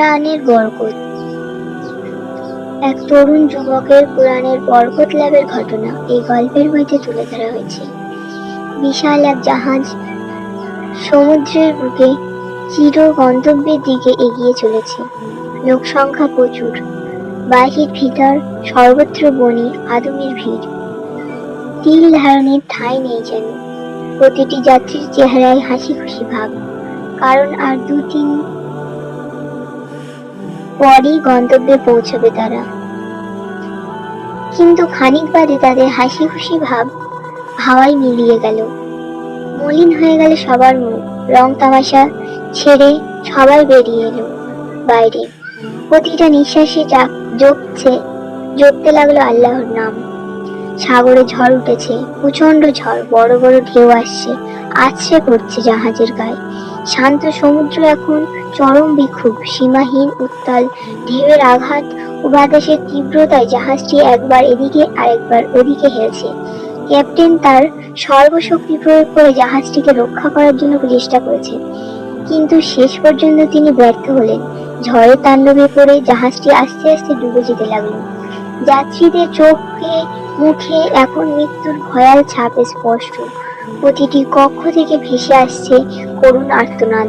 কোরআনের বরকত। এক তরুণ যুবকের কোরআনের বরকত লাভের ঘটনা এই গল্পের মধ্যে তুলে ধরা হয়েছে। বিশাল এক জাহাজ সমুদ্রের বুকে চির গন্তব্যের দিকে এগিয়ে চলেছে। লোক সংখ্যা প্রচুর। বাহির ভিতর সর্বত্র বনি আদমের ভিড়। তিল ধারণের ঠাঁই নেই যেন। প্রতিটি যাত্রীর চেহারায় হাসি খুশি ভাব। কারণ আর দু তিন পরই গন্তব্যে পৌঁছবে তারা। কিন্তু খানিক বাদে তাদের হাসি খুশি ভাব হাওয়ায় মিলিয়ে গেল। মলিন হয়ে গেল সবার মুখ। রং তামাশা ছেড়ে সবাই বেরিয়ে এলো বাইরে। প্রতিটা নিঃশ্বাসে জপছে, জপতে লাগল আল্লাহর নাম। সাগরে ঝড় উঠেছে প্রচণ্ড ঝড়, বড় বড় ঢেউ আসছে, আছড়ে পড়ছে জাহাজের গায়ে। শান্ত সমুদ্র এখন চরম বিক্ষোভ সীমাহীন, উত্তাল ঢেউয়ের আঘাত ও বাতাসের তীব্রতায় জাহাজটি একবার এদিকে আরেকবার ওদিকে হেলছে। ক্যাপ্টেন তার সর্বশক্তি প্রয়োগ করে জাহাজটিকে রক্ষা করার জন্য চেষ্টা করেছে। কিন্তু শেষ পর্যন্ত তিনি ব্যর্থ হলেন। ঝড়ের তাণ্ডবে পড়ে জাহাজটি আস্তে আস্তে ডুবে যেতে লাগল। যাত্রীদের চোখে মুখে এখন মৃত্যুর ভয়াল ছাপ স্পষ্ট। প্রতিটি কক্ষ থেকে ভেসে আসছে করুণ আর্তনাদ।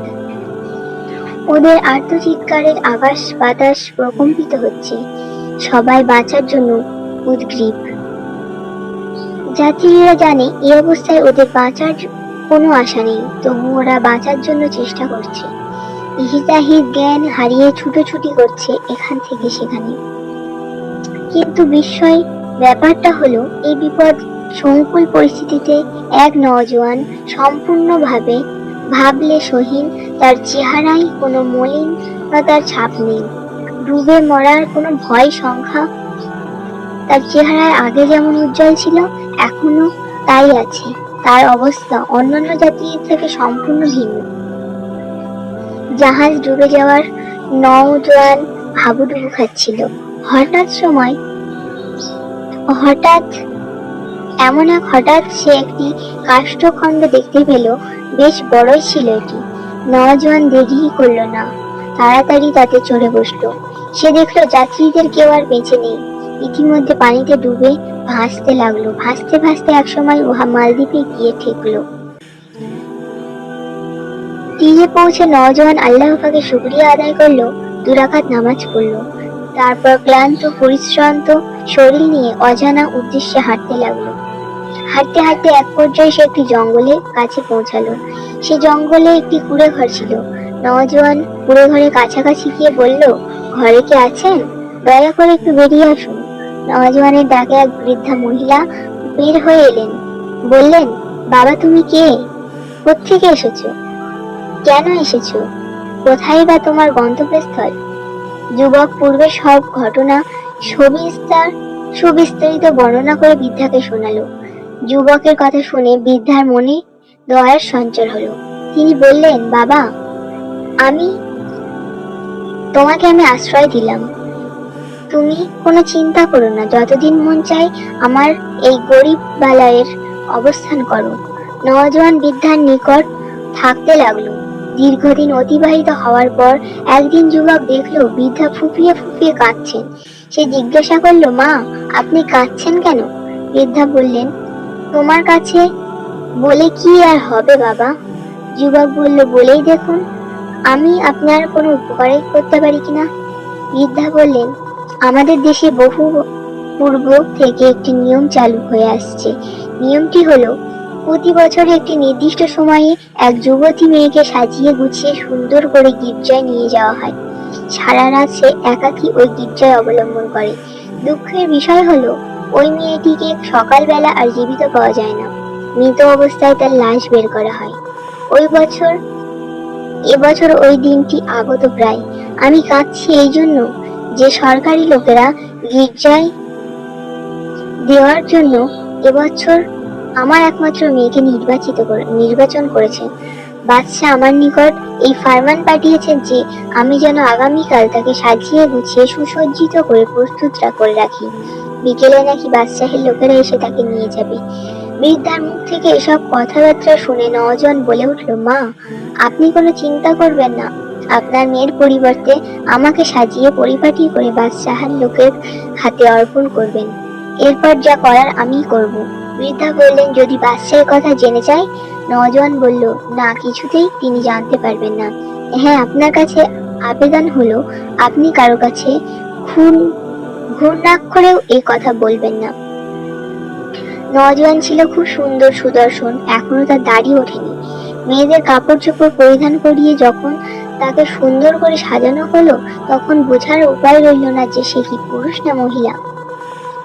ওদের আর্তচিৎকারের আকাশ বাতাস প্রকম্পিত হচ্ছে। সবাই বাঁচার জন্য উদ্গ্রীব। যাত্রীরা জানে এই অবস্থায় ওদের বাঁচার কোনো আশা নেই, তবু ওরা বাঁচার জন্য চেষ্টা করছে। ইহিতাহিত জ্ঞান হারিয়ে ছুটোছুটি করছে এখান থেকে সেখানে। কিন্তু বিস্ময় ব্যাপারটা হলো এই বিপদ সংকুল পরিস্থিতিতে এক নওজোয়ান সম্পূর্ণভাবে ভাবলে সহীন, তার চেহারায় কোনো মলিনতার ছাপ নেই। ডুবে মরার কোনো ভয় সংখ্যা, তার চেহারায় আগে যেমন উজ্জ্বল ছিল, এখনও তাই আছে। তার অবস্থা অন্যান্য জাতির থেকে সম্পূর্ণ ভিন্ন। জাহাজ ডুবে যাওয়ার নওজোয়ান হাবুডুবু খাচ্ছিল। হঠাৎ সময়, হঠাৎ এমন এক হঠাৎ সে একটি কাষ্ঠখণ্ড দেখতে পেল। বেশ বড়ই ছিল এটি। নওজোয়ান দেরি করল না। তাড়াতাড়ি তাতে চড়ে বসল। সে দেখল যাত্রীদের কেউ আর বেঁচে নেই। ইতিমধ্যে পানিতে ডুবে ভাসতে লাগল। ভাসতে ভাসতে একসময় উহা মালদ্বীপে গিয়ে ঠেকলো। তীরে পৌঁছে নওজোয়ান আল্লাহ পাকে শুক্রিয়া আদায় করল। দুরাকাত নামাজ পড়ল। তারপর ক্লান্ত, পরিশ্রান্ত শরীর নিয়ে অজানা উদ্দেশ্যে হাঁটতে লাগল। হাঁটতে হাঁটতে এক পর্যায়ে সে একটি জঙ্গলে কাছে পৌঁছালো। সে জঙ্গলে একটি কুড়ে ঘর ছিল। নওজোয়ান কুড়ে ঘরের কাছাকাছি গিয়ে বলল, ঘরে কে আছেন? দয়া করে একটু বেরিয়ে আসুন। নওজোয়ানের ডাকে এক বৃদ্ধা মহিলা বের হয়ে এলেন। বললেন, বাবা, তুমি কে? কোত্থেকে এসেছ? কেন এসেছ? কোথায় বা তোমার গন্তব্যস্থল? যুবক পূর্বে সব ঘটনা সবিস্তার সুবিস্তারিত বর্ণনা করে বৃদ্ধাকে শোনালো। যুবকের কথা শুনে বৃদ্ধার মনে দয়ার সঞ্চার হলো। তিনি বললেন, বাবা, আমি তোমাকে আমি আশ্রয় দিলাম। তুমি কোনো চিন্তা করো না, যতদিন মন চাই আমার এই গরিব বালায়ের অবস্থান করো। নওজোয়ান বৃদ্ধার নিকট থাকতে লাগল। দীর্ঘদিন অতিবাহিত হওয়ার পর একদিন যুবক দেখল, বৃদ্ধা ফুপিয়ে ফুপিয়ে কাঁদছেন সে জিজ্ঞাসা করল, মা, আপনি কাঁদছেন কেন? বৃদ্ধা বললেন তোমার কাছে বলে কি আর হবে, বাবা? যুবক বলল, বলেই দেখুন, আমি আপনার কোনো উপকারে করতে পারি কিনা? বৃদ্ধা বললেন, আমাদের দেশে বহু পূর্ব থেকে একটি নিয়ম চালু হয়ে আসছে। নিয়মটি হলো, প্রতি বছর একটি নির্দিষ্ট সময়ে এক যুবতী মেয়েকে সাজিয়ে গুছিয়ে সুন্দর করে গির্জায় নিয়ে যাওয়া হয়। সারা রাত সে একাকী ওই গির্জায় অবলম্বন করে। দুঃখের বিষয় হলো ওই মেয়েটিকে সকালবেলা আর জীবিত পাওয়া যায় না। মৃত অবস্থায় তার লাশ বের করা হয়। ওই বছর এবছর ওই দিনটি আগত প্রায়। আমি কাঁদছি এই জন্য যে সরকারি লোকেরা গির্জায় দেওয়ার জন্য এবছর আমার একমাত্র মেয়েকে নির্বাচিত নির্বাচন করেছেন বাদশাহ আমার নিকট এই ফারমান পাঠিয়েছেন যে আমি যেন আগামীকাল তাকে সাজিয়ে গুছিয়ে সুসজ্জিত করে প্রস্তুতরা করে রাখি। বিকেলে নাকি বাদশাহের লোকেরা এসে তাকে নিয়ে যাবে। বৃদ্ধার মুখ থেকে এসব কথাবার্তা শুনে নজন বলে উঠল, মা, আপনি কোনো চিন্তা করবেন না। আপনার মেয়ের পরিবর্তে আমাকে সাজিয়ে পরিপাটি করে বাদশাহার লোকের হাতে অর্পণ করবেন। এরপর যা করার আমিই করব। বৃদ্ধা বললেন যদি বাদশাহের কথা জেনে যায়? নওজোয়ান বলল, না, কিছুতেই তিনি জানতে পারবেন না। হ্যাঁ আপনার কাছে আবেদন হলো, আপনি কারও কাছে খুন ঘূর্ণাক্ষরেও এই কথা বলবেন না। নওজোয়ান ছিল খুব সুন্দর সুদর্শন, এখনও তার দাড়ি ওঠেনি। মেয়েদের কাপড় চোপড় পরিধান করিয়ে যখন তাকে সুন্দর করে সাজানো হলো, তখন বোঝার উপায় রইল না যে সে কি পুরুষ না মহিলা।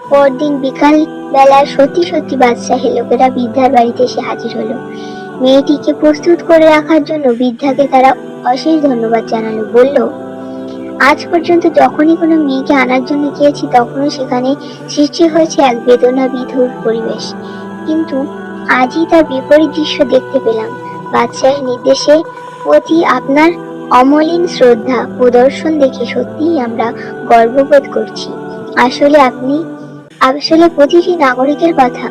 পরদিন বিকাল বেলায় সত্যি সত্যি বাদশাহের লোকেরা বৃদ্ধার বাড়িতে এসে হাজির হলো। মেয়েটিকে প্রস্তুত করে রাখার জন্য বৃদ্ধাকে তারা অশেষ ধন্যবাদ জানালো। বলল আজ পর্যন্ত যখনই কোনো মেয়েকে আনার জন্য গিয়েছি, তখনও সেখানে সৃষ্টি হয়েছে এক বেদনা বিধুর পরিবেশ। কিন্তু আজই তার বিপরীত দৃশ্য দেখতে পেলাম। বাদশাহের নির্দেশে প্রতি আপনার অমলিন শ্রদ্ধা, প্রদর্শন দেখে সত্যিই আমরা গর্ববোধ করছি। আসলে আপনি, আসলে প্রতিটি নাগরিকের কথা,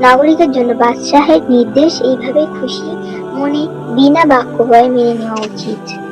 নাগরিকের জন্য বাদশাহের নির্দেশ এইভাবে খুশি মনে বিনা বাক্য বয়ে মেনে নেওয়া উচিত।